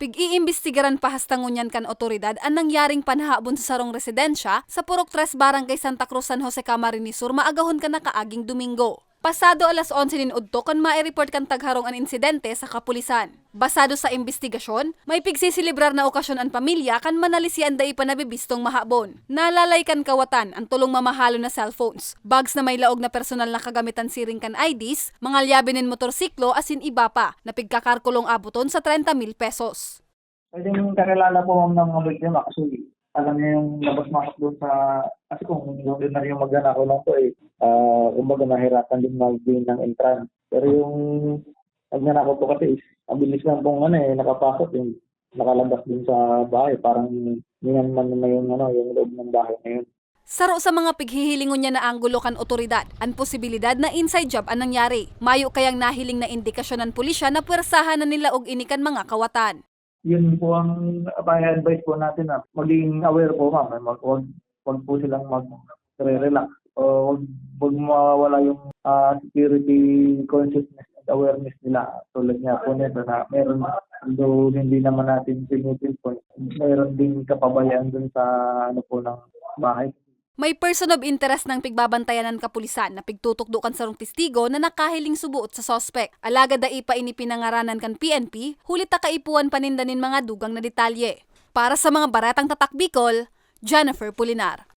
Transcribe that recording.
Pig-iimbestigaran pa hastangunyan kan otoridad ang nangyaring panhabon sa sarong residensya sa Purok 3 Barangay Santa Cruz San Jose Camarines Sur maagahon ka na kaaging Domingo. Pasado alas 11 nin udto kan mai-report kan tagharong an insidente sa kapulisan. Basado sa investigasyon, may pigsisilibrar na okasyon ang pamilya kan manalisian da pa nabibistong mahabon. Nalalay kan kawatan ang tulong mamahalo na cellphones, bags na may laog na personal na kagamitan siring kan IDs, mga lyabinin motorsiklo asin iba pa na pigkakarkulong abuton sa 30 mil pesos. Pwede yung kakilala po ma'am ng mga biktima alam niya yung labas-masok doon sa... Kasi kung doon na yung magnanakaw lang po eh, uh, kumbaga nahirapan din mag-gain ng entrance. Pero yung magnanakaw po kasi is, abilis lang pong ano eh, nakapasok yung nakalabas din sa bahay. Parang minanman na yung, ano, yung loob ng bahay na yun. Saro sa mga pighihilingon niya na anggulo kan otoridad, ang posibilidad na inside job ang nangyari. Mayo kayang nahiling na indikasyon ng pulisya na puwersahan na nila og inikan mga kawatan. Yun po ang may advice po natin na maging aware po ma'am. Mag, wag, wag po silang mag-relax. O wag, wag mawawala yung ah, security consciousness and awareness nila. Tulad nga po nito na meron although hindi naman natin pinipinpoint, meron din kapabayaan dun sa ano po ng bahay. May person of interest ng pigbabantayan ng kapulisan na pigtutukdukan sa rong testigo na nakahiling subuot sa sospek. Alaga da ipa ini pinangaranan kan PNP, hulit ta kaipuan panindanin mga dugang na detalye. Para sa mga baratang tatak Bicol, Jennifer Pulinar.